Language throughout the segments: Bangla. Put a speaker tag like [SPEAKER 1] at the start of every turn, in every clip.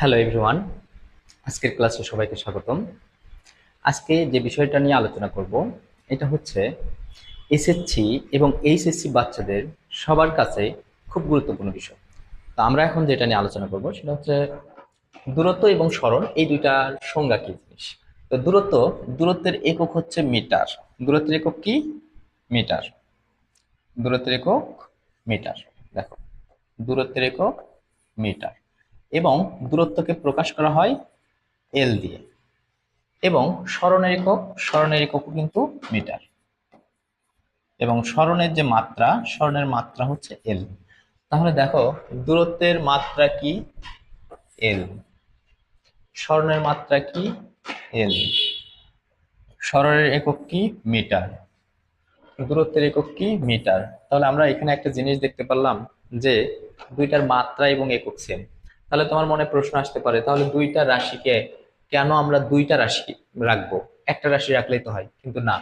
[SPEAKER 1] হ্যালো এভরিওয়ান আজকের ক্লাসে সবাইকে স্বাগতম। আজকে যে বিষয়টা নিয়ে আলোচনা করব, এটা হচ্ছে এসএসসি এবং এইচএসসি বাচ্চাদের সবার কাছে খুব গুরুত্বপূর্ণ বিষয়। তো আমরা এখন যেটা নিয়ে আলোচনা করব, সেটা হচ্ছে দূরত্ব এবং স্মরণ, এই দুইটার সংজ্ঞা কি জিনিস? তো দূরত্ব, দূরত্বের একক হচ্ছে মিটার। দূরত্বের একক কি? মিটার। দূরত্বের একক মিটার। দেখো, দূরত্বের একক মিটার। এবং দূরত্বকে প্রকাশ করা হয় এল দিয়ে। এবং স্মরণের একক, স্মরণের এককও কিন্তু মিটার। এবং স্মরণের যে মাত্রা, স্মরণের মাত্রা হচ্ছে এল তাহলে দেখো, দূরত্বের মাত্রা কি এল স্মরণের মাত্রা কি এল স্মরণের একক কি মিটার? দূরত্বের একক কি মিটার? তাহলে আমরা এখানে একটা জিনিস দেখতে পারলাম যে দুইটার মাত্রা এবং একক সেম তাহলে তোমার মনে প্রশ্ন আসতে পারে, তাহলে দুইটা রাশিকে কেন আমরা দুইটা রাশি রাখব? একটা রাশি রাখলেই তো হয়, কিন্তু না।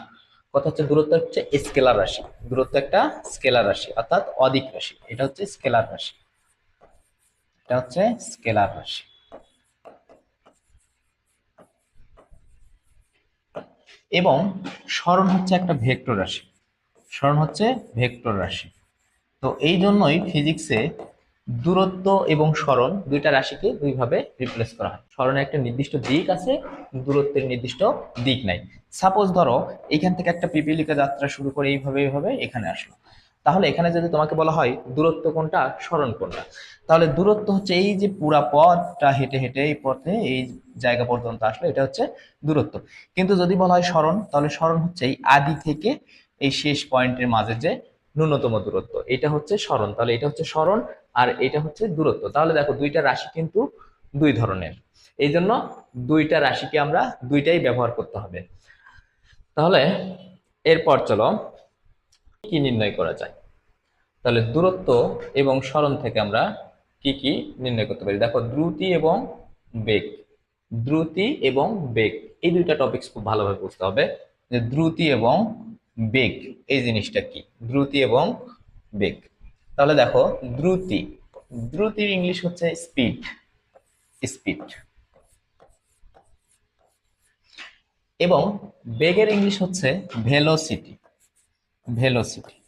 [SPEAKER 1] কথা হচ্ছে দূরত্ব হচ্ছে স্কেলার রাশি। দূরত্ব একটা স্কেলার রাশি, অর্থাৎ অধিক রাশি। এটা হচ্ছে স্কেলার রাশি। এটা হচ্ছে স্কেলার রাশি। এবং স্মরণ হচ্ছে একটা ভেক্টর রাশি। স্মরণ হচ্ছে ভেক্টর রাশি। তো এই জন্যই ফিজিক্সে দূরত্ব এবং স্মরণ দুইটা রাশিকে দুইভাবে রিপ্লেস করা হয়। স্মরণের একটা নির্দিষ্ট দিক আছে, দূরত্বের নির্দিষ্ট দিক নাই। সাপোজ ধরো, এখান থেকে একটা পিপিলিকা যাত্রা শুরু করে এইভাবে এইভাবে এখানে আসলো। তাহলে এখানে যদি তোমাকে বলা হয়, দূরত্ব কোনটা, স্মরণ কোনটা? তাহলে দূরত্ব হচ্ছে এই যে পুরা পথটা হেঁটে হেঁটে এই পথে এই জায়গা পর্যন্ত আসলো, এটা হচ্ছে দূরত্ব। কিন্তু যদি বলা হয় স্মরণ, তাহলে স্মরণ হচ্ছে এই আদি থেকে এই শেষ পয়েন্টের মাঝে যে ন্যূনতম দূরত্ব। এটা হচ্ছে স্মরণ। তাহলে এটা হচ্ছে স্মরণ আর এটা হচ্ছে দূরত্ব। তাহলে দেখো দুইটা রাশি কিন্তু দুই ধরনের। এই জন্য দুইটা রাশিকে আমরা দুইটাই ব্যবহার করতে হবে। তাহলে এরপর চলো কি নির্ণয় করা যায়? তাহলে দূরত্ব এবং স্মরণ থেকে আমরা কি কি নির্ণয় করতে পারি? দেখো দ্রুতি এবং বেগ। দ্রুতি এবং বেগ। এই দুইটা টপিকস খুব ভালোভাবে বুঝতে হবে। যে দ্রুতি এবং বেগ, এই জিনিসটা কি? দ্রুতি এবং বেগ। তাহলে দেখো, দ্রুতি। দ্রুতির ইংলিশ হচ্ছে স্পিড। স্পিড। এবং বেগের ইংলিশ হচ্ছে ভেলোসিটি। ভেলোসিটি।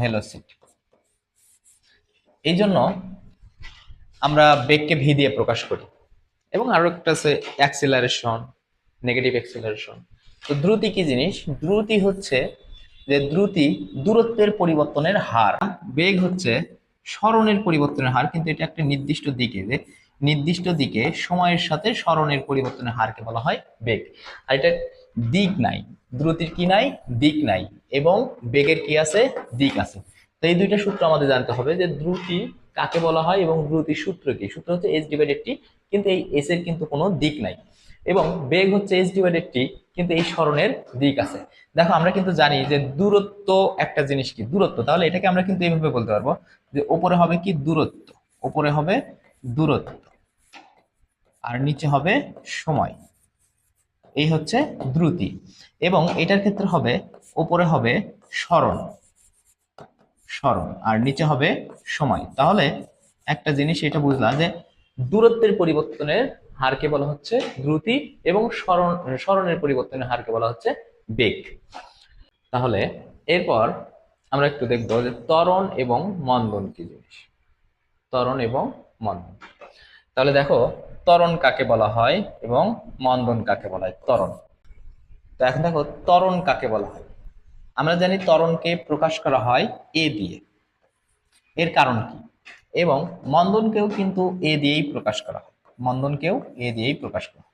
[SPEAKER 1] ভেলোসিটি। এই জন্য আমরা বেগকে ভি দিয়ে প্রকাশ করি। এবং আরও একটা আছে অ্যাক্সিলারেশন নেগেটিভ অ্যাক্সিলারেশন তো দ্রুতি কি জিনিস? দ্রুতি হচ্ছে যে দ্রুতি দূরত্বের পরিবর্তনের হার। বেগ হচ্ছে স্মরণের পরিবর্তনের হার, কিন্তু এটা একটা নির্দিষ্ট দিকে। যে নির্দিষ্ট দিকে সময়ের সাথে স্মরণের পরিবর্তনের হারকে বলা হয় বেগ। আর এটা দিক নাই। দ্রুতির কি নাই? দিক নাই। এবং বেগের কি আছে? দিক আছে। তো এই দুইটা সূত্র আমাদের জানতে হবে যে দ্রুতি কাকে বলা হয় এবং দ্রুতির সূত্র কি? সূত্র হচ্ছে এস ডিভাইডেড টি কিন্তু এই এস এর কিন্তু কোনো দিক নাই। এবং বেগ হচ্ছে এস ডিভাইডেড টি কিন্তু এই স্মরণের দিক আছে। দেখো, আমরা কিন্তু জানি যে দূরত্ব একটা জিনিস কি? দূরত্ব। তাহলে এটাকে আমরা কিন্তু এইভাবে বলতে পারব যে ওপরে হবে কি? দূরত্ব। ওপরে হবে দূরত্ব। আর নিচে হবে সময়। এই হচ্ছে দ্রুতি। এবং এটার ক্ষেত্রে হবে, ওপরে হবে স্মরণ স্মরণ আর নিচে হবে সময়। তাহলে একটা জিনিস এটা বুঝলাম যে দূরত্বের পরিবর্তনের হারকে বলা হচ্ছে দ্রুতি এবং স্মরণ, স্মরণের পরিবর্তনের হারকে বলা হচ্ছে বেগ। তাহলে এরপর আমরা একটু দেখব যে ত্বরণ এবং মন্দন কি জিনিস? ত্বরণ এবং মন্দন। তাহলে দেখো, ত্বরণ কাকে বলা হয় এবং মন্দন কাকে বলা হয়? ত্বরণ। তো এখন দেখো, ত্বরণ কাকে বলা হয়? আমরা জানি ত্বরণকে প্রকাশ করা হয় এ দিয়ে। এর কারণ কি? এবং মন্দনকেও কিন্তু এ দিয়েই প্রকাশ করা হয়। মন্দনকেও এ দিয়েই প্রকাশ করা।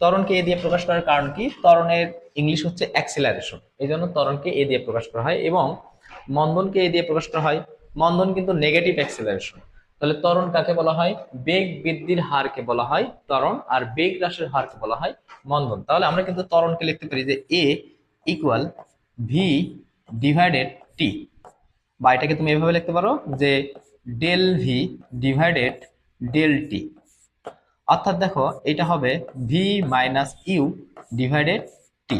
[SPEAKER 1] ত্বরণকে এ দিয়ে প্রকাশ করার কারণ কি? ত্বরণের ইংলিশ হচ্ছে অ্যাক্সিলারেশন এই জন্য ত্বরণকে এ দিয়ে প্রকাশ করা হয় এবং মন্দনকে এ দিয়ে প্রকাশ করা হয়। মন্দন কিন্তু নেগেটিভ অ্যাক্সিলারেশন তাহলে ত্বরণ কাকে বলা হয়? বেগ বৃদ্ধির হারকে বলা হয় ত্বরণ আর বেগ হ্রাসের হারকে বলা হয় মন্দন। তাহলে আমরা কিন্তু ত্বরণকে লিখতে পারি যে A equal V divided T বা এটাকে তুমি এভাবে লিখতে পারো যে del V divided del T অর্থাৎ দেখো, এটা হবে V minus U divided T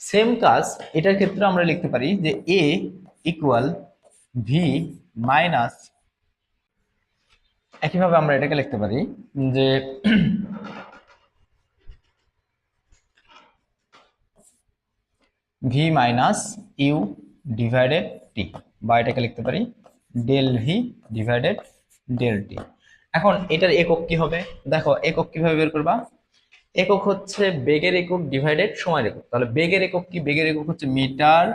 [SPEAKER 1] same কাজ, এটার ক্ষেত্রে আমরা লিখতে পারি যে এ ইকুয়াল ভি মাইনাস একইভাবে আমরা এটাকে লিখতে পারি যে V minus U divided T বা এটাকে লিখতে পারি del V divided del T এখন এটার একক কি হবে? দেখো, একক কীভাবে বের করবা? একক হচ্ছে বেগের একক ডিভাইডেড সময়ের একক। তাহলে বেগের একক কি? বেগের একক হচ্ছে মিটার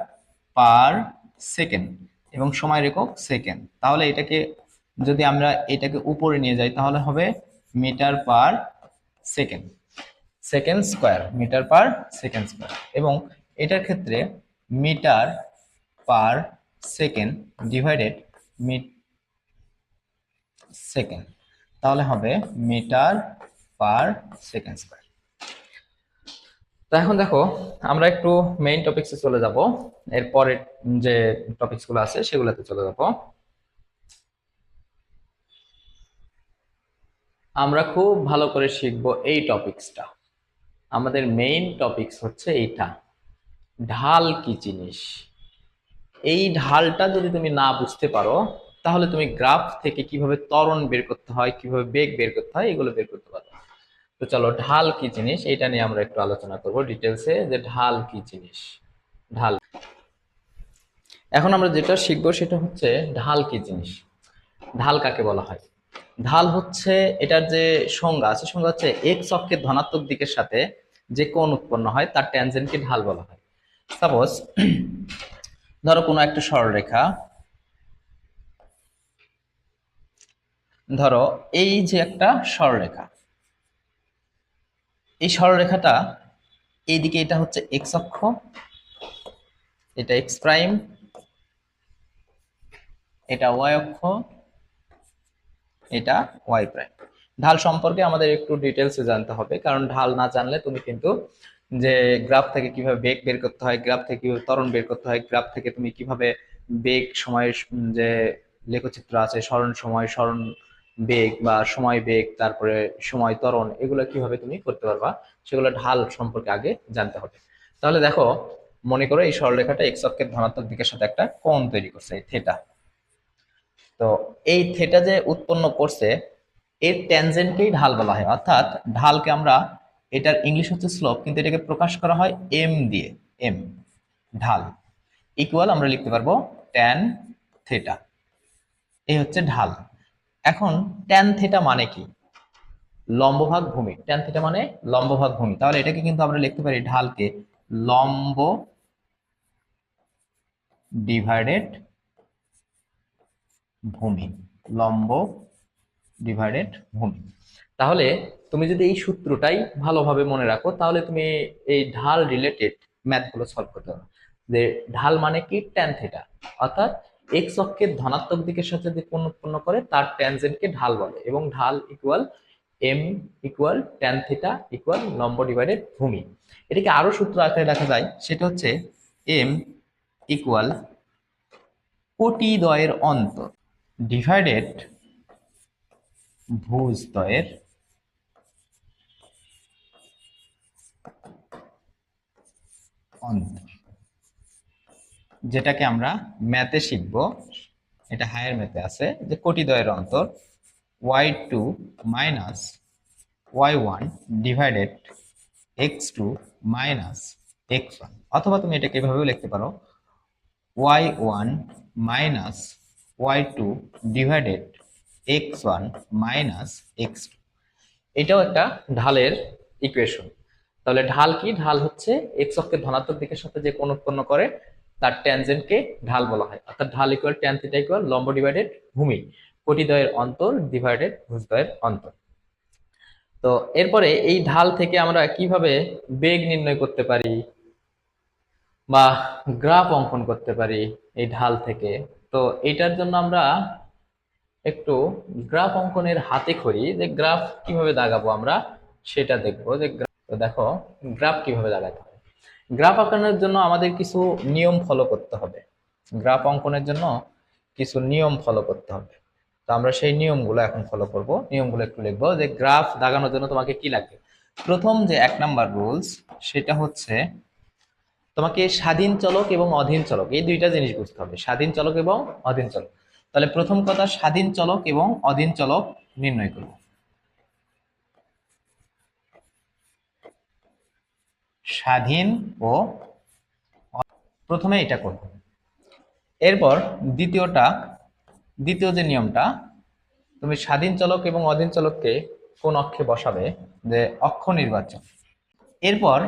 [SPEAKER 1] পার সেকেন্ড এবং সময়ের একক সেকেন্ড। তাহলে এটাকে, যদি আমরা এটাকে উপরে নিয়ে যাই, তাহলে হবে metre per second. Second square, metre per second square. এবং এটার ক্ষেত্রে metre per second divided metre second. তাহলে হবে মিটার পার সেকেন্ড স্কোয়ার। তো এখন দেখো, আমরা একটু মেইন টপিকসে চলে যাব। এরপরের যে টপিকসগুলো আছে, সেগুলোতে চলে যাব। আমরা খুব ভালো করে শিখব এই টপিকসটা আমাদের মেইন টপিকস হচ্ছে এইটা। ঢাল কি জিনিস? এই ঢালটা যদি তুমি না বুঝতে পারো তাহলে তুমি গ্রাফ থেকে কীভাবে ত্বরণ বের করতে হয়, কীভাবে বেগ বের করতে হয়, এগুলো বের করতে পারো। তো চলো, ঢাল কি জিনিস? এটা নিয়ে আমরা একটু আলোচনা করব ডিটেলসে যে ঢাল কি জিনিস। ঢাল। এখন আমরা যেটা শিখব সেটা হচ্ছে ঢাল কি জিনিস। ঢাল কাকে বলা হয়? ঢাল হচ্ছে এটার যে সংজ্ঞা আছে, সংজ্ঞা হচ্ছে এক্স অক্ষের ধনাত্মক দিকের সাথে যে কোণ উৎপন্ন হয়, তার ট্যানজেন্টকে ঢাল বলা হয়। সাপোজ ধরো কোনো একটা সরলরেখা ধরো, এই যে একটা সরলরেখা। এই সরলরেখাটা এইদিকে এটা হচ্ছে এক্স অক্ষ, এটা এক্স প্রাইম এটা ওয়াই অক্ষ, এটা ওয়াই প্রাইম ঢাল সম্পর্কে আমাদের একটু ডিটেলসে জানতে হবে, কারণ ঢাল না জানলে তুমি কিন্তু যে গ্রাফ থেকে কীভাবে বেগ বের করতে হয় গ্রাফ থেকে কীভাবে ত্বরণ বের করতে হয় গ্রাফ থেকে তুমি কীভাবে বেগ, সময়ের যে লেখচিত্র আছে, স্মরণ সময়, স্মরণ বেগ বা সময় বেগ, তারপরে সময় ত্বরণ, এগুলো কীভাবে তুমি করতে পারবা, সেগুলো ঢাল সম্পর্কে আগে জানতে হবে। তাহলে দেখো, মনে করো এই সরলরেখাটা এক্স অক্ষের ধনাত্মক দিকের সাথে একটা কোণ তৈরি করছে, এই থেটা তো এই থেটা যে উৎপন্ন করছে, এর ট্যানজেন্টকেই ঢাল বলা হয়। অর্থাৎ ঢালকে আমরা, এটার ইংলিশ হচ্ছে স্লোপ কিন্তু এটাকে প্রকাশ করা হয় এম দিয়ে এম ঢাল। ইকুয়াল আমরা লিখতে পারব ট্যান থেটা এই হচ্ছে ঢাল। এখন ট্যান থেটা মানে কি? লম্বভাগ ভূমি। ট্যান থেটা মানে লম্বভাগ ভূমি। তাহলে এটাকে কিন্তু আমরা লিখতে পারি ঢালকে লম্ব ডিভাইডেড ভূমি। লম্ব ডিভাইডেড ভূমি। তাহলে তুমি যদি এই সূত্রটাই ভালোভাবে মনে রাখো, তাহলে তুমি এই ঢাল রিলেটেড ম্যাথগুলো সলভ করতে পারো। যে ঢাল মানে কি? ট্যান থেটা অর্থাৎ এক্স অক্ষের ধনাত্মক দিকের সাথে যে কোণ উৎপন্ন করে, তার ট্যানজেন্টকে ঢাল বলে এবং ঢাল equal M equal tan theta equal লম্ব ডিভাইডেড ভূমি। এটাকে আরও সূত্র আকারে দেখা যায়, সেটা হচ্ছে এম ইকুয়াল কোটি দ্বয়ের অন্তর ডিভাইডেড ভুজদ্বয়ের অন্তর। যেটাকে আমরা ম্যাথে শিখব, এটা হায়ার ম্যাথে আছে, যে কোটি দ্বয়ের অন্তর Y two minus Y one divided X two minus X one অথবা তুমি এটাকে এভাবেও লিখতে পারো Y one minus Y two divided X one minus X two এটাও একটা ঢালের ইকুয়েশন তাহলে ঢাল কি? ঢাল হচ্ছে এক্স অক্ষের ধনাত্মক দিকের সাথে যে কোণ উৎপন্ন করে তার ট্যানজেন্টকে ঢাল বলা হয়। অর্থাৎ ঢাল ইকুয়াল ট্যান থিটা ইকুয়াল লম্ব ডিভাইডেড ভূমি, কোটিদ্বয়ের অন্তর ডিভাইডেড ভুজদ্বয়ের অন্তর। তো এরপরে এই ঢাল থেকে আমরা কীভাবে বেগ নির্ণয় করতে পারি বা গ্রাফ অঙ্কন করতে পারি এই ঢাল থেকে? তো এটার জন্য আমরা একটু গ্রাফ অঙ্কনের হাতে খড়ি যে গ্রাফ কীভাবে দাগাবো আমরা, সেটা দেখব। যে দেখো, গ্রাফ কীভাবে দাগাতে গ্রাফ আঁকানোর জন্য আমাদের কিছু নিয়ম ফলো করতে হবে। গ্রাফ অঙ্কনের জন্য কিছু নিয়ম ফলো করতে হবে। তো আমরা সেই নিয়মগুলো এখন ফলো করব। নিয়মগুলো একটু লিখব যে গ্রাফ দাগানোর জন্য তোমাকে কি লাগবে প্রথম যে এক নাম্বার রুলস সেটা হচ্ছে তোমাকে স্বাধীন চলক এবং অধীন চলক, এই দুইটা জিনিস বুঝতে হবে, স্বাধীন চলক এবং অধীন চলক। তাহলে প্রথম কথা, স্বাধীন চলক এবং অধীন চলক নির্ণয় করব। স্বাধীন ও প্রথমে এটা করব। এরপর দ্বিতীয়টা, দ্বিতীয় যে নিয়মটা, তুমি স্বাধীন চলক এবং অধীন চলককে কোন অক্ষে বসাবে? যে অক্ষ নির্বাচন। এরপর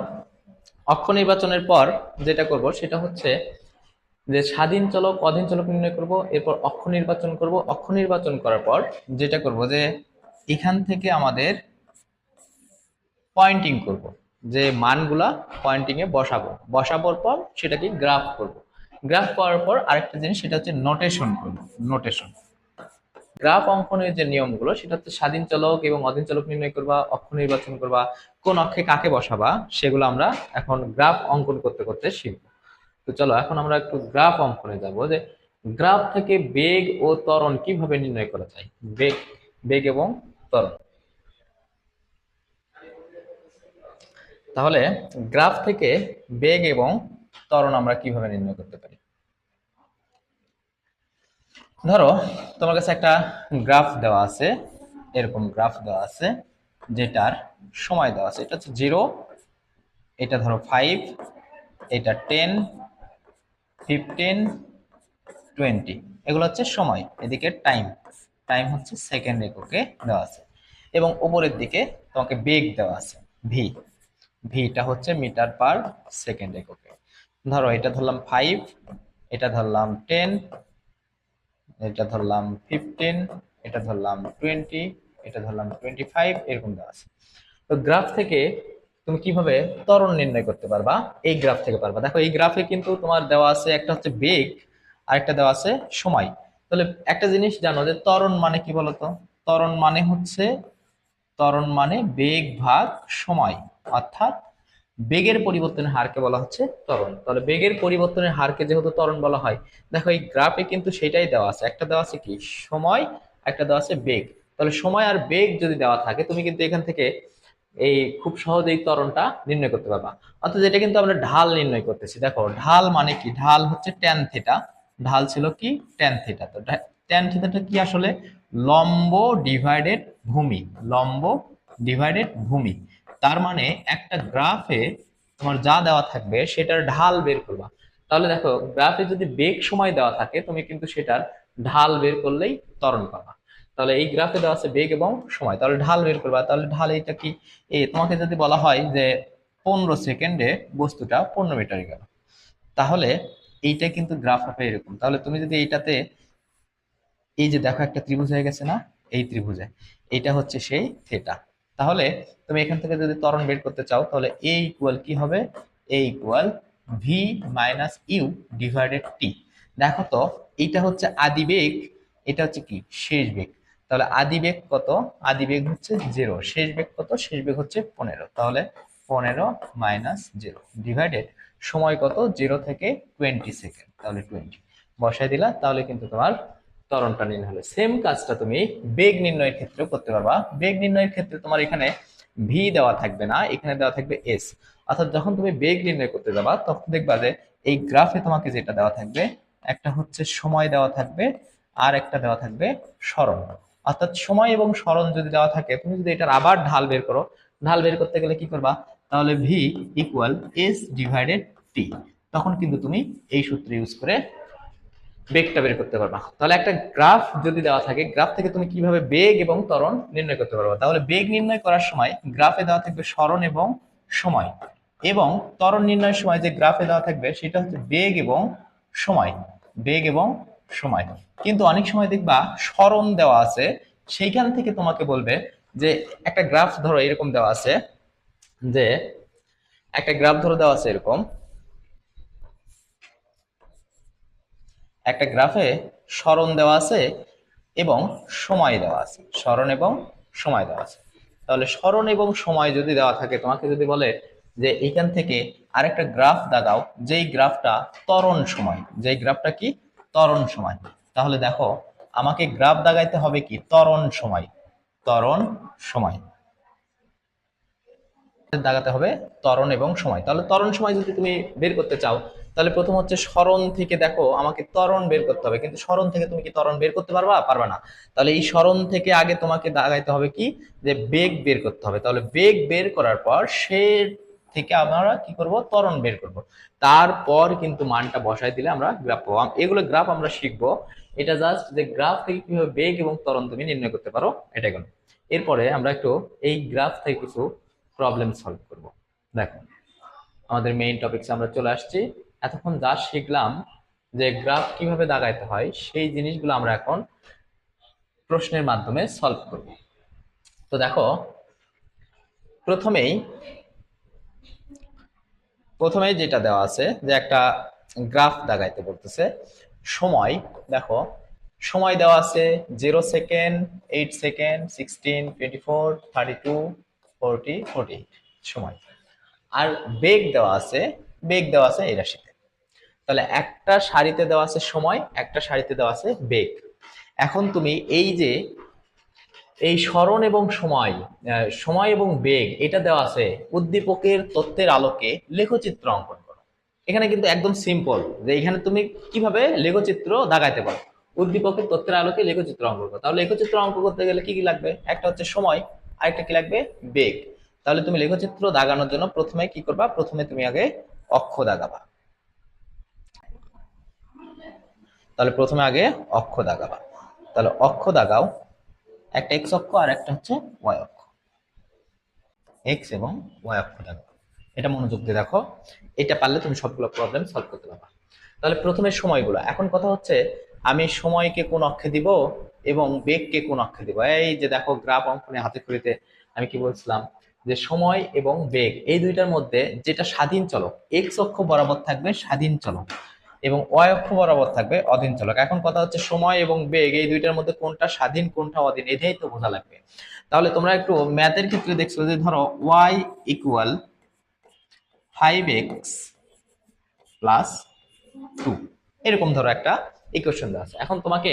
[SPEAKER 1] অক্ষ নির্বাচনের পর যেটা করব, সেটা হচ্ছে যে স্বাধীন চলক, অধীন চলক নির্ণয় করব, এরপর অক্ষ নির্বাচন করব। অক্ষ নির্বাচন করার পর যেটা করব যে এখান থেকে আমাদের পয়েন্টিং করব। যে মানগুলা পয়েন্টিং এ বসাবো। বসাবোর পর সেটাকে গ্রাফ করব। গ্রাফ করার পর আরেকটা জিনিস, সেটা হচ্ছে নোটেশন করব। নোটেশন গ্রাফ অঙ্কনের যে নিয়মগুলো, সেটা হচ্ছে স্বাধীন চলক এবং অধীন চলক নির্ণয় করবা, অক্ষ নির্বাচন করবা, কোন অক্ষে কাকে বসাবা, সেগুলো আমরা এখন গ্রাফ অঙ্কন করতে করতে শিখব। তো চলো, এখন আমরা একটু গ্রাফ অঙ্কনে যাব যে গ্রাফ থেকে বেগ ও ত্বরণ কীভাবে নির্ণয় করা যায়? বেগ বেগ এবং ত্বরণ। তাহলে গ্রাফ থেকে বেগ এবং ত্বরণ আমরা কীভাবে নির্ণয় করতে পারি? ধরো, তোমার কাছে একটা গ্রাফ দেওয়া আছে, এরকম গ্রাফ দেওয়া আছে, যেটার সময় দেওয়া আছে, এটা হচ্ছে জিরো, এটা ধরো ফাইভ, এটা টেন, ফিফটিন, টোয়েন্টি। এগুলো হচ্ছে সময়, এদিকে টাইম টাইম হচ্ছে সেকেন্ড এককে দেওয়া আছে। এবং উপরের দিকে তোমাকে বেগ দেওয়া আছে, ভি। ভিটা হচ্ছে মিটার পার সেকেন্ড এককে। ধরো, এটা ধরলাম ফাইভ এটা ধরলাম টেন এটা ধরলাম ফিফটিন এটা ধরলাম টোয়েন্টি এটা ধরলাম টোয়েন্টি ফাইভ এরকম দেওয়া আছে। তো গ্রাফ থেকে তুমি কীভাবে ত্বরণ নির্ণয় করতে পারবা? এই গ্রাফ থেকে পারবা। দেখো, এই গ্রাফে কিন্তু তোমার দেওয়া আছে একটা হচ্ছে বেগ আর একটা দেওয়া আছে সময়। তাহলে একটা জিনিস জানো যে ত্বরণ মানে কি বলতো? ত্বরণ মানে হচ্ছে, ত্বরণ মানে বেগ ভাগ সময়। অর্থাৎ বেগের পরিবর্তনের হারকে বলা হচ্ছে ত্বরণ। তাহলে বেগের পরিবর্তনের হারকে যেহেতু ত্বরণ বলা হয়, দেখো এই গ্রাফে কিন্তু সেটাই দেওয়া আছে। একটা দেওয়া আছে কি? সময়, একটা দেওয়া আছে বেগ। তাহলে সময় আর বেগ যদি দেওয়া থাকে, তুমি কিন্তু এখান থেকে এই খুব সহজেই ত্বরণটা নির্ণয় করতে পারবা। অর্থাৎ এটা কিন্তু আমরা ঢাল নির্ণয় করতেছি। দেখো, ঢাল মানে কি? ঢাল হচ্ছে ট্যান থেটা ঢাল ছিল কি? ট্যান থেটা তো ট্যান থিটাটা কি আসলে? লম্ব ডিভাইডেড ভূমি। লম্ব ডিভাইডেড ভূমি। তার মানে একটা গ্রাফে তোমার যা দেওয়া থাকবে সেটার ঢাল বের করবা। তাহলে দেখো, গ্রাফে যদি বেগ সময় দেওয়া থাকে, তুমি কিন্তু সেটার ঢাল বের করলেই ত্বরণ পাবা। তাহলে এই গ্রাফে দেওয়া আছে বেগ এবং সময়। তাহলে ঢাল বের করবা। তাহলে ঢাল এইটা কি? এই তোমাকে যদি বলা হয় যে পনেরো সেকেন্ডে বস্তুটা পনেরো মিটারে গেল। তাহলে এইটা কিন্তু গ্রাফ হবে এরকম। তাহলে তুমি যদি এইটাতে, এই যে দেখো একটা ত্রিভুজ হয়ে গেছে না? এই ত্রিভুজে। এটা হচ্ছে সেই থেটা তাহলে তুমি এখান থেকে যদি ত্বরণ বের করতে চাও, তাহলে এ ইকুয়াল কি হবে? A equal V minus U divided T দেখো তো, এইটা হচ্ছে আদি বেগ, এটা হচ্ছে কি? শেষ বেগ। তাহলে আদি বেগ কত? আদি বেগ হচ্ছে জিরো শেষ বেগ কত? শেষ বেগ হচ্ছে পনেরো। তাহলে পনেরো মাইনাস জিরো ডিভাইডেড সময় কত? জিরো থেকে টোয়েন্টি সেকেন্ড তাহলে টোয়েন্টি বসাই দিলা, তাহলে কিন্তু তোমার ত্বরণটা নির্ণয় হলো। সেম কাজটা তুমি বেগ নির্ণয়ের ক্ষেত্রেও করতে পারবা। বেগ নির্ণয়ের ক্ষেত্রে তোমার এখানে ভি দেওয়া থাকবে না, এখানে দেওয়া থাকবে এস অর্থাৎ যখন তুমি বেগ নির্ণয় করতে যাবা, তখন দেখবা যে এই গ্রাফে তোমাকে যেটা দেওয়া থাকবে, একটা হচ্ছে সময় দেওয়া থাকবে, আর একটা দেওয়া থাকবে স্মরণ। অর্থাৎ সময় এবং স্মরণ যদি দেওয়া থাকে, তুমি যদি এটার আবার ঢাল বের করো, ঢাল বের করতে গেলে কি করবা? তাহলে V equal S divided T তখন কিন্তু তুমি এই সূত্র ইউজ করে বেগটা বের করতে পারবা। তাহলে একটা গ্রাফ যদি দেওয়া থাকে, গ্রাফ থেকে তুমি কীভাবে বেগ এবং ত্বরণ নির্ণয় করতে পারবা? তাহলে বেগ নির্ণয় করার সময় গ্রাফে দেওয়া থাকবে স্মরণ এবং সময়। এবং ত্বরণ নির্ণয়ের সময় যে গ্রাফে দেওয়া থাকবে, সেটা হচ্ছে বেগ এবং সময়। বেগ এবং সময়। কিন্তু অনেক সময় দেখবা স্মরণ দেওয়া আছে, সেইখান থেকে তোমাকে বলবে যে, একটা গ্রাফ ধরো এরকম দেওয়া আছে, যে, একটা গ্রাফ ধরো দেওয়া আছে এরকম। একটা গ্রাফে স্মরণ দেওয়া আছে এবং সময় দেওয়া আছে। স্মরণ এবং সময় দেওয়া আছে। তাহলে স্মরণ এবং সময় যদি দেওয়া থাকে, তোমাকে যদি বলে যে এইখান থেকে আরেকটা গ্রাফ দাগাও, যেই গ্রাফটা ত্বরণ সময়, যেই গ্রাফটা কি? তরণ সময়। তাহলে দেখো, আমাকে গ্রাফ দাগাইতে হবে কি? তরণ সময় তরণ সময়। দাগাতে হবে তরণ এবং সময়। তাহলে তরণ সময় যদি তুমি বের করতে চাও তাহলে প্রথম হচ্ছে স্মরণ থেকে দেখো, আমাকে ত্বরণ বের করতে হবে। কিন্তু স্মরণ থেকে তুমি কি ত্বরণ বের করতে পারবা? পারবা না। তাহলে এই স্মরণ থেকে আগে তোমাকে দাগাইতে হবে কি? যে বেগ বের করতে হবে। তাহলে বেগ বের করার পর সে থেকে আমরা কি করব? ত্বরণ বের করব। তারপর কিন্তু মানটা বসাই দিলে আমরা গ্রাফ পাবো। এগুলো গ্রাফ আমরা শিখব। এটা জাস্ট যে গ্রাফ থেকে কীভাবে বেগ এবং ত্বরণ তুমি নির্ণয় করতে পারো, এটা গেল। এরপরে আমরা একটু এই গ্রাফ থেকে কিছু প্রবলেম সলভ করব। দেখো, আমাদের মেইন টপিকসে আমরা চলে আসছি। এতক্ষণ যা শিখলাম যে গ্রাফ কীভাবে দাগাইতে হয়, সেই জিনিসগুলো আমরা এখন প্রশ্নের মাধ্যমে সলভ করব। তো দেখো, প্রথমেই প্রথমেই যেটা দেওয়া আছে যে একটা গ্রাফ দাগাইতে বলতেছে, সময়, দেখো, সময় দেওয়া আছে zero second eight second sixteen twenty four thirty two forty forty সময়। আর বেগ দেওয়া আছে, বেগ দেওয়া আছে এই রাশিতে তাহলে একটা সারিতে দেওয়া আছে সময়, একটা সারিতে দেওয়া আছে বেগ। এখন তুমি এই যে, এই স্মরণ এবং সময় সময় এবং বেগ, এটা দেওয়া আছে উদ্দীপকের তত্ত্বের আলোকে লেখচিত্র অঙ্কন করো। এখানে কিন্তু একদম সিম্পল যে এখানে তুমি কীভাবে লেখচিত্র দাগাইতে পারো। উদ্দীপকের তথ্যের আলোকে লেখচিত্র অঙ্কন করো। তাহলে লেখচিত্র অঙ্কন করতে গেলে কি কি লাগবে? একটা হচ্ছে সময়, আরেকটা কি লাগবে? বেগ। তাহলে তুমি লেখচিত্র দাগানোর জন্য প্রথমে কি করবা? প্রথমে তুমি আগে অক্ষ দাগাবা। তাহলে প্রথমে আগে অক্ষ দাগাবা। তাহলে অক্ষ দাগাও, একটা এক্স অক্ষ আর একটা হচ্ছে ওয়াই অক্ষ। এক্স এবং ওয়াই অক্ষ দাগাও। এটা মনোযোগ দিয়ে দেখো। এটা পারলে তুমি সবগুলো প্রবলেম সলভ করতে পারবা। তাহলে প্রথমে সময়গুলো। এখন কথা হচ্ছে, আমি সময়কে কোন অক্ষে দিব এবং বেগকে কোন অক্ষে দিব? এই যে দেখো গ্রাফ অঙ্কনে হাতে খড়িতে আমি কি বলছিলাম? যে সময় এবং বেগ, এই দুইটার মধ্যে যেটা স্বাধীন চলক এক্স অক্ষ বরাবর থাকবে স্বাধীন চলক। এবং ওয়াই অক্ষ বরাবর থাকবে অধীন চলক। এখন কথা হচ্ছে সময় এবং বেগ। এই দুইটার মধ্যে কোনটা স্বাধীন, কোনটা অধীন, এটাই তো বোঝা লাগবে। তাহলে তোমরা একটু ম্যাথের ক্ষেত্রে দেখছ যে ধরো Y equal five X plus two এরকম ধরো একটা ইকুয়েশন দেওয়া আছে। এখন তোমাকে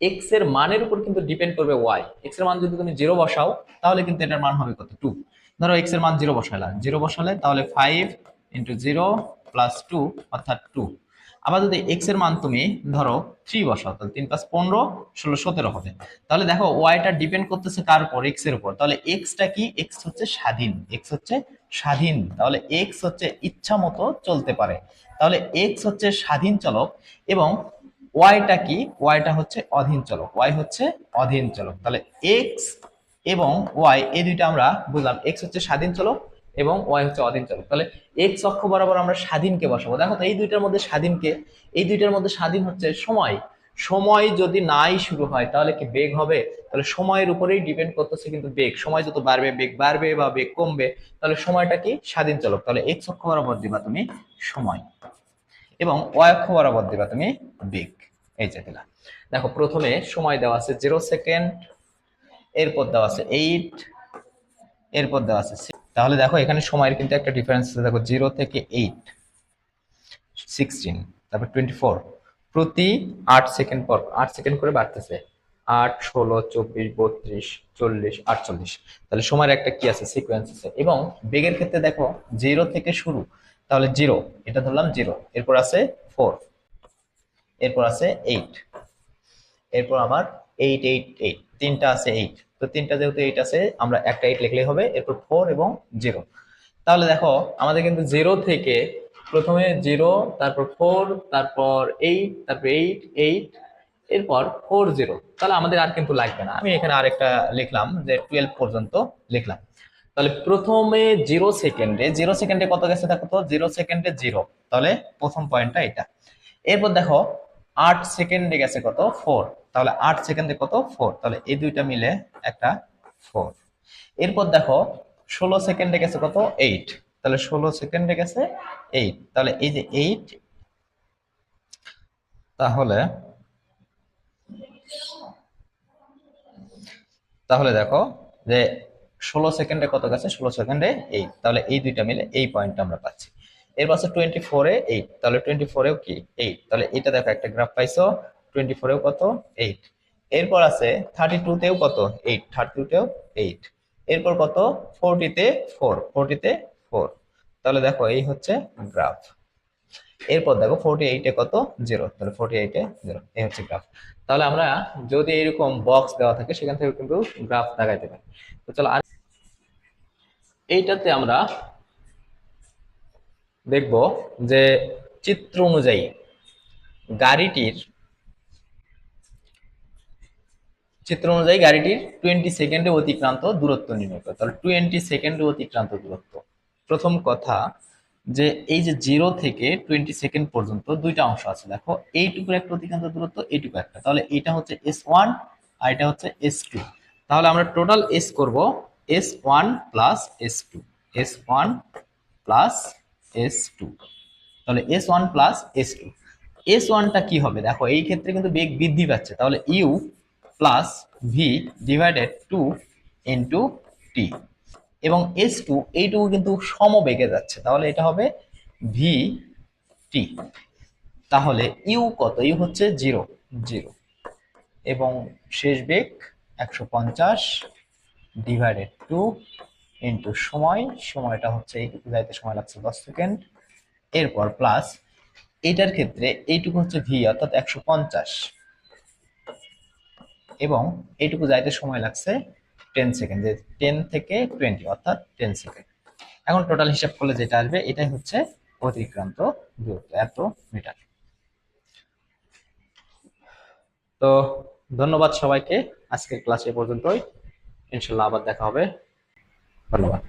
[SPEAKER 1] এক্সের মানের উপর কিন্তু ডিপেন্ড করবে ওয়াই এক্সের মান যদি তুমি জিরো বসাও, তাহলে কিন্তু এটার মান হবে কত? টু ধরো এক্সের মান জিরো বসালে জিরো বসালে তাহলে five into zero plus two অর্থাৎ টু আবার যদি এক্সের মান তুমি ধরো থ্রি বসাও, তাহলে তিন প্লাস পনেরো, ষোলো, সতেরো হবে। তাহলে দেখো ওয়াইটা ডিপেন্ড করতেছে কার উপর এক্সের উপর। তাহলে এক্সটা কি? এক্স হচ্ছে স্বাধীন এক্স হচ্ছে স্বাধীন। তাহলে এক্স হচ্ছে ইচ্ছা মতো চলতে পারে। তাহলে এক্স হচ্ছে স্বাধীন চলক এবং ওয়াইটা কি? ওয়াইটা হচ্ছে অধীন চলক। ওয়াই হচ্ছে অধীন চলক। তাহলে এক্স এবং ওয়াই এই দুইটা আমরা বুঝলাম। এক্স হচ্ছে স্বাধীন চলক এবং ওয়াই হচ্ছে অধীন চলক। তাহলে এক্স অক্ষ বরাবর আমরা স্বাধীনকে বসাবো। দেখো তো এই দুইটার মধ্যে স্বাধীনকে, এই দুইটার মধ্যে স্বাধীন হচ্ছে সময়। সময় যদি নাই শুরু হয়, তাহলে কি বেগ হবে? তাহলে সময়ের উপরেই ডিপেন্ড করতেছে কিন্তু বেগ। সময় যত বাড়বে, বেগ বাড়বে বা বেগ কমবে, তাহলে সময়টা কি? স্বাধীন চলক। তাহলে এক্স অক্ষ বরাবর দিবা তুমি সময় এবং ওয়াই অক্ষ বরাবর দিবা তুমি বেগ। এই যে দিলা। দেখো, প্রথমে সময় দেওয়া আছে জিরো সেকেন্ড এরপর দেওয়া আছে এইট এরপর দেওয়া আছে। তাহলে দেখো এখানে সময়ের কিন্তু একটা ডিফারেন্স আছে। দেখো জিরো থেকে এইট সিক্সটিন তারপর টোয়েন্টি ফোর প্রতি আট সেকেন্ড পর, আট সেকেন্ড করে বাড়তেছে। আট, ষোলো, চব্বিশ, বত্রিশ, চল্লিশ, আটচল্লিশ। তাহলে সময়ের একটা কি আছে? সিকোয়েন্স আছে। এবং বেগের ক্ষেত্রে দেখো জিরো থেকে শুরু, তাহলে জিরো এটা ধরলাম জিরো এরপর আছে ফোর এরপর আছে এইট এরপর আবার এইট এইট এইট তিনটা আছে এইট তো তিনটা যেহেতু এইট আছে, আমরা একটা এইট লিখলেই হবে, এরপর ফোর এবং জিরো তাহলে দেখো, আমাদের কিন্তু জিরো থেকে প্রথমে জিরো তারপর ফোর তারপর এইট তারপর এইট এইট এরপর ফোর জিরো তাহলে আমাদের আর কিন্তু লাগবে না। আমি এখানে আরেকটা লিখলাম, যে টুয়েলভ পর্যন্ত লিখলাম। তাহলে প্রথমে জিরো সেকেন্ডে জিরো সেকেন্ডে কত গেছে দেখো তো? জিরো সেকেন্ডে জিরো তাহলে প্রথম পয়েন্টটা এটা। এরপর দেখো, আট সেকেন্ডে গেছে কত? ফোর তাহলে আট সেকেন্ডে কত? ফোর তাহলে এই দুইটা মিলে একটা ফোর এরপর দেখো, ষোলো সেকেন্ডে গেছে কত? এইট তাহলে ষোলো সেকেন্ডে গেছে এইট তাহলে এই যে এইট তাহলে তাহলে দেখো যে ষোলো সেকেন্ডে কত গেছে? ষোলো সেকেন্ডে এইট তাহলে এই দুইটা মিলে এই পয়েন্টটা আমরা পাচ্ছি। এর পাশে টোয়েন্টি ফোরে এইট তাহলে টোয়েন্টি ফোরেও কি? এইট তাহলে এটা দেখো একটা গ্রাফ পাইছো। টোয়েন্টি ফোরেও কত? এইট। এরপর আছে থার্টি টুতেও কত? এইট। থার্টি টুতেও এইট। এরপর কত? ফোরটিতে ফোর। ফোরটিতে ফোর। তাহলে দেখো, এই হচ্ছে গ্রাফ। এরপর দেখো, ফোর্টি এইটে কত? জিরো। তাহলে ফোর্টি এইটে জিরো। এই হচ্ছে গ্রাফ। তাহলে আমরা যদি এরকম বক্স দেওয়া থাকে, সেখান থেকে কিন্তু গ্রাফ দেখাইতে পারি। তো চলো, আর এইটাতে আমরা দেখব যে চিত্র অনুযায়ী গাড়িটির চিত্র অনুযায়ী গাড়িটির টোয়েন্টি সেকেন্ডে অতিক্রান্ত দূরত্ব নির্ণয় করে। তাহলে টোয়েন্টি সেকেন্ডে অতিক্রান্ত দূরত্ব। প্রথম কথা যে এই যে জিরো থেকে টোয়েন্টি সেকেন্ড পর্যন্ত দুইটা অংশ আছে। দেখো এইটুকুর একটা অতিক্রান্ত দূরত্ব, এইটুকু একটা। তাহলে এটা হচ্ছে এস ওয়ান আর এটা হচ্ছে এস টু তাহলে আমরা টোটাল এস করব S one plus S two S one plus S two তাহলে S one plus S two S ওয়ানটা কি হবে? দেখো, এই ক্ষেত্রে কিন্তু বেগ বৃদ্ধি পাচ্ছে। তাহলে U plus V divided two into T এবং এস টু এইটুকু কিন্তু সমবেগে যাচ্ছে। তাহলে এটা হবে ভি টি তাহলে ইউ কত? ইউ হচ্ছে জিরো জিরো এবং শেষ বেগ একশো পঞ্চাশ ডিভাইডেড টু ইন্টু সময় সময়টা হচ্ছে এইটুকু যাইতে সময় লাগছে দশ সেকেন্ড। এরপর প্লাস এইটার ক্ষেত্রে এইটুকু হচ্ছে ভি অর্থাৎ একশো পঞ্চাশ। এবং এইটুকু যাইতে সময় লাগছে টেন সেকেন্ড যে টেন থেকে টোয়েন্টি অর্থাৎ টেন সেকেন্ড এখন টোটাল হিসাব করলে যেটা আসবে, এটাই হচ্ছে অতিক্রান্ত দূরত্ব, এত মিটার তো ধন্যবাদ সবাইকে, আজকের ক্লাস এ পর্যন্তই। ইনশাল্লাহ আবার দেখা হবে। ধন্যবাদ।